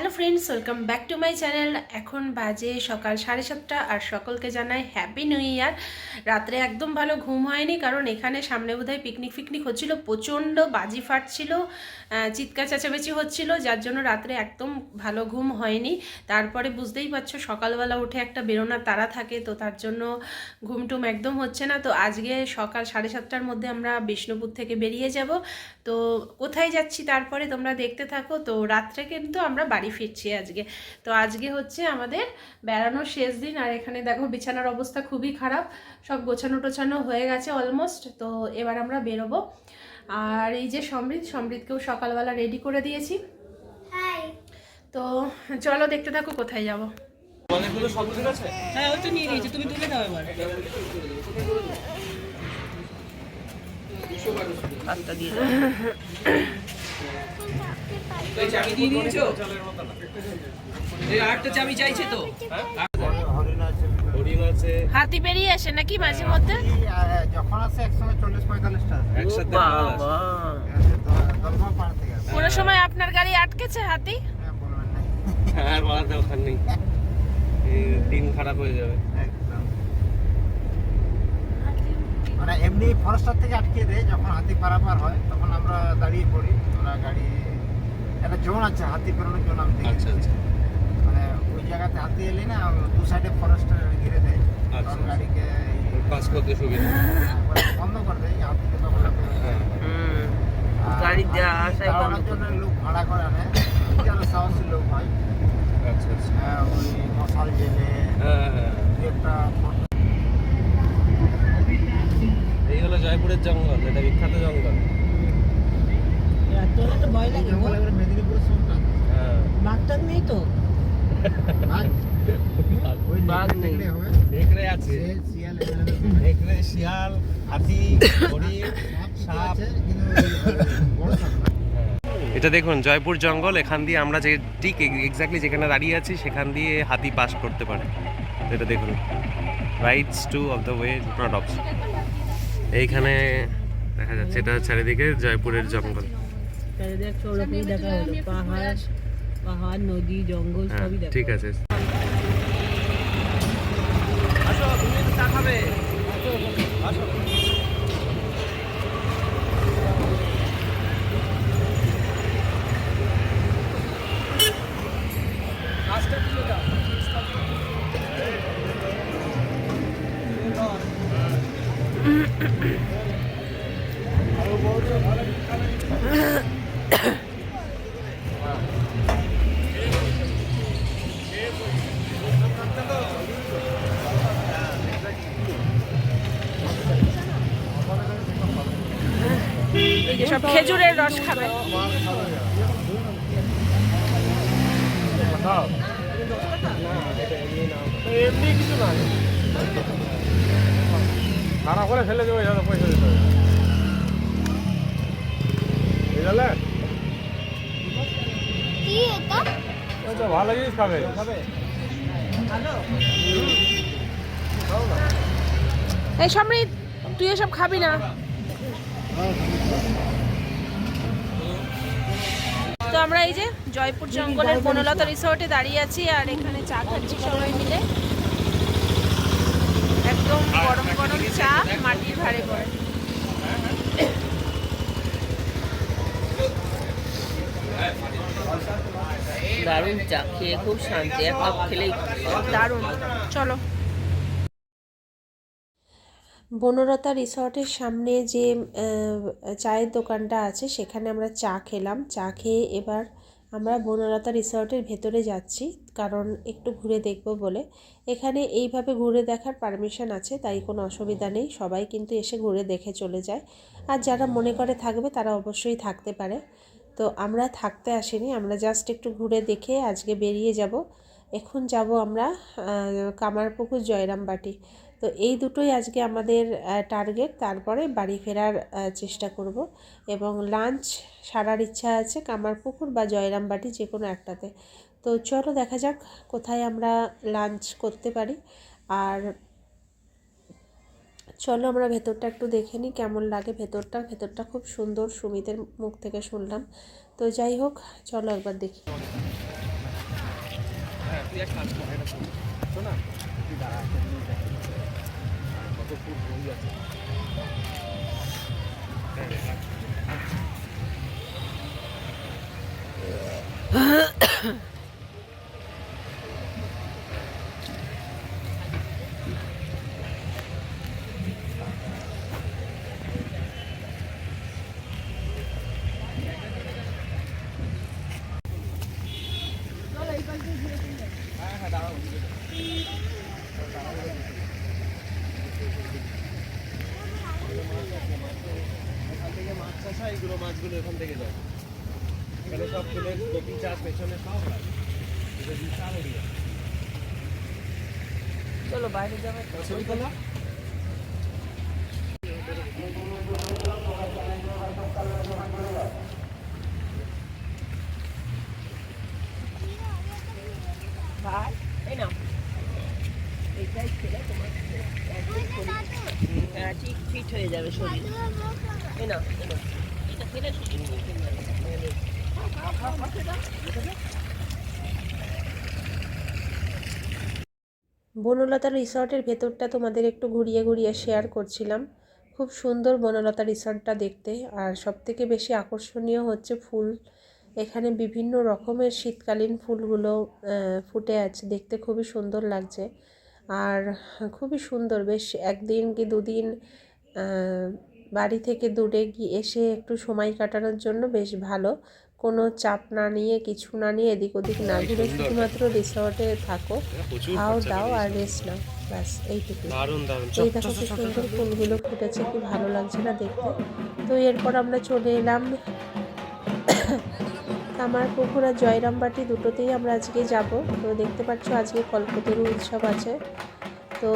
Hello friends, welcome back to my channel. এখন বাজে সকাল সাড়ে সাতটা আর সকলকে জানাই হ্যাপি নিউ ইয়ার। রাত্রে একদম ভালো ঘুম হয়নি কারণ এখানে সামনে বোধহয় পিকনিক ফিকনিক হচ্ছিল, প্রচণ্ড বাজি ফাটছিল চিৎকার চেঁচামেচি হচ্ছিল, যার জন্য রাত্রে একদম ভালো ঘুম হয়নি। তারপরে বুঝতেই পারছ, সকালবেলা উঠে একটা বেরোনার তারা থাকে, তো তার জন্য ঘুম টুম একদম হচ্ছে না। তো আজকে সকাল সাড়ে সাতটার মধ্যে আমরা বিষ্ণুপুর থেকে বেরিয়ে যাব। তো কোথায় যাচ্ছি তারপরে তোমরা দেখতে থাকো। তো রাত্রে কিন্তু আমরা বাড়ি ফিরছি আজকে। তো আজকে হচ্ছে আমাদের বেড়ানোর শেষ দিন আর এখানে দেখো বিছানার অবস্থা খুবই খারাপ সব গোছানো টোছানো হয়ে গেছে অলমোস্ট তো এবার আমরা বেরোবো। আর এই যে সমৃদ্ধ সমৃদ্ধকেও সকালবেলা রেডি করে দিয়েছি। তো চলো দেখতে থাকো কোথায় যাব? অনেকগুলো আছে? হ্যাঁ ওই তো নিয়ে নিয়েছি তুমি তুলে দাও এবার। হাতটা দিয়ে দাও চাবি দিয়ে দিয়েছ? আরেকটা চাবি চাইছে তো। হাতি বেরিয়ে আসে নাকি মাঝে মধ্যে? যখন আসে একসঙ্গে চল্লিশ পঁয়তাল্লিশটা একসাথে কোনো সময় আপনার গাড়ি আটকেছে হাতি? আর বলার দরকার নেই। এই দিন খারাপ হয়ে যাবে। একদম। মানে এমনি ফরেস্টার থেকে আটকে দেয় যখন হাতি পারাপার হয় তখন আমরা দাঁড়িয়ে পড়ি ওরা গাড়ি একটা জোন আছে হাতি পেরোনোর জন্য আমি। আচ্ছা আচ্ছা। মানে ওই জায়গাতে হাতি এলে না দু সাইডে ফরেস্টার ঘিরে দেয়। আচ্ছা, তখন আচ্ছা। গাড়িকে এই- পাস করতে সুবিধা। বন্ধ করে দেয় হাতিকে তখন হ্যাঁ হুম। গাড়ি দেওয়া আসাই বন্ধ তাড়ানোর জন্য লোক ভাড়া করে আনে যারা সাহসী লোক হয়। আচ্ছা আচ্ছা। হ্যাঁ, ওই মশাল জেলে হ্যাঁ হ্যাঁ। একটা এই হলো জয়পুরের জঙ্গল এটা বিখ্যাত জঙ্গল। ভয় লাগে গো। হ্যাঁ নেই তো? বাঘ? নেই। নেকড়ে আছে। নেকড়ে শিয়াল হাতি হরিণ সাপ। এটা দেখুন জয়পুর জঙ্গল এখান দিয়ে আমরা যে ঠিক এক্স্যাক্টলি যেখানে দাঁড়িয়ে আছি সেখান দিয়ে হাতি পাস করতে পারে। এটা দেখুন। Rights to of the way not of এইখানে দেখা যাচ্ছে এটা চারিদিকে জয়পুরের জঙ্গল। দেখা হলো। পাহাড় পাহাড় নদী জঙ্গল হ্যাঁ সবই দেখা ঠিক আছে। আসো তুমি একটু চা খাবে আসো। এই সব খেজুরের রস খাবে। এমনি কিছু না খারাপ করে ফেলে দেবো যাতে পয়সা দিতে হবে। বুঝলে ভালো জিনিস খাবে। এই সমৃদ্ধ তুই এসব খাবি না? তো আমরা এই যে জয়পুর জঙ্গলের বনলতা রিসোর্টে দাঁড়িয়ে আছি আর এখানে চা খাচ্ছি সবাই মিলে। একদম গরম গরম চা মাটির ভারে পড়ে দারুণ চা খেয়ে খুব শান্তি এক কাপ খেলেই দারুণ। চলো। বনলতা রিসর্টের সামনে যে চায়ের দোকানটা আছে, সেখানে আমরা চা খেলাম। চা খেয়ে এবার আমরা বনলতা রিসর্টের ভেতরে যাচ্ছি, কারণ একটু ঘুরে দেখব বলে। এখানে এইভাবে ঘুরে দেখার পারমিশন আছে, তাই কোনো অসুবিধা নেই। সবাই কিন্তু এসে ঘুরে দেখে চলে যায়। আর যারা মনে করে থাকবে, তারা অবশ্যই থাকতে পারে। তো আমরা থাকতে আসিনি, আমরা জাস্ট একটু ঘুরে দেখে আজকে বেরিয়ে যাব। এখন যাব আমরা কামারপুকুর জয়রামবাটি। তো এই দুটোই আজকে আমাদের টার্গেট তারপরে বাড়ি ফেরার চেষ্টা করব। এবং লাঞ্চ সারার ইচ্ছা আছে, কামারপুকুর বা জয়রামবাটি যে কোনো একটাতে। তো চলো দেখা যাক কোথায় আমরা লাঞ্চ করতে পারি। আর চলো আমরা ভেতরটা একটু দেখে নিই, কেমন লাগে ভেতরটা। ভেতরটা খুব সুন্দর, সুমিতের মুখ থেকে শুনলাম। তো যাই হোক, চলো একবার দেখি। তুই এক কাজ কর এটা শোন শোন না তুই দাঁড়া একটা জিনিস দেখ কত ফুট বই আছে হ্যাঁ হ্যাঁ দাঁড়াও এখান থেকে মাছ চাষ এগুলো মাছগুলো এখান থেকে যায়। এখানে সব ফুলের চাষ পেছনে সব চলো বাইরে যাবে ছবি তোলা নাও হ্যাঁ। বনলতা রিসর্টের ভেতরটা তোমাদের একটু ঘুরিয়ে ঘুরিয়ে শেয়ার করছিলাম। খুব সুন্দর বনলতা রিসর্টটা দেখতে। আর সবথেকে বেশি আকর্ষণীয় হচ্ছে ফুল। এখানে বিভিন্ন রকমের শীতকালীন ফুলগুলো ফুটে আছে। দেখতে খুবই সুন্দর লাগছে। আর খুবই সুন্দর। বেশ একদিন কি দুদিন বাড়ি থেকে দূরে গিয়ে এসে একটু সময় কাটানোর জন্য বেশ ভালো। কোনো চাপ না নিয়ে কিছু না নিয়ে এদিক ওদিক না ঘুরে শুধুমাত্র রিসর্টে থাকো। খাও দাও আর রেস্ট নাও। ব্যাস এইটুকু। এই দেখো কি সুন্দর ফুলগুলো ফুটেছে কি ভালো লাগছে না দেখতে। তো এরপর আমরা চলে এলাম কামার, পুকুর আর জয়রামবাটি দুটোতেই আমরা আজকে যাব। তো দেখতে পাচ্ছ আজকে কল্পতরু উৎসব আছে। তো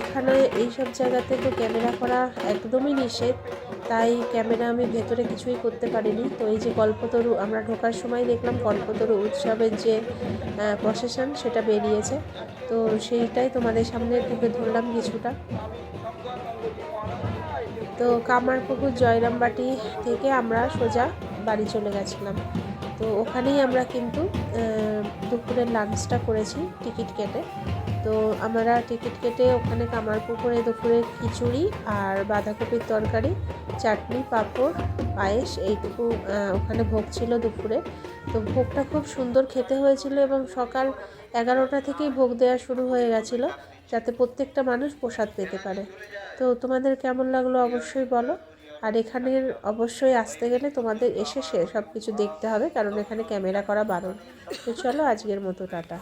এখানে এইসব জায়গাতে তো ক্যামেরা করা একদমই নিষেধ। তাই ক্যামেরা আমি ভেতরে কিছুই করতে পারিনি। তো এই যে কল্পতরু, আমরা ঢোকার সময় দেখলাম কল্পতরু উৎসবের যে প্রসেশন সেটা বেরিয়েছে। তো সেইটাই তোমাদের সামনে তুলে ধরলাম কিছুটা। তো কামারপুকুর জয়রামবাটি থেকে আমরা সোজা বাড়ি চলে গেছিলাম। তো ওখানেই আমরা কিন্তু দুপুরের লাঞ্চটা করেছি টিকিট কেটে। তো আমরা টিকিট কেটে ওখানে কামারপুকুরে দুপুরে খিচুড়ি আর বাঁধাকপির তরকারি, চাটনি, পাঁপড়, পায়েস, এইটুকু ওখানে ভোগ ছিল দুপুরে। তো ভোগটা খুব সুন্দর খেতে হয়েছিল এবং সকাল এগারোটা থেকেই ভোগ দেওয়া শুরু হয়ে গেছিল যাতে প্রত্যেকটা মানুষ প্রসাদ পেতে পারে। তো তোমাদের কেমন লাগল অবশ্যই বলো। আর এখানের অবশ্যই আসতে গেলে তোমাদের এসে সে সব কিছু দেখতে হবে, কারণ এখানে ক্যামেরা করা বারণ। তো চলো আজকের মতো, টাটা।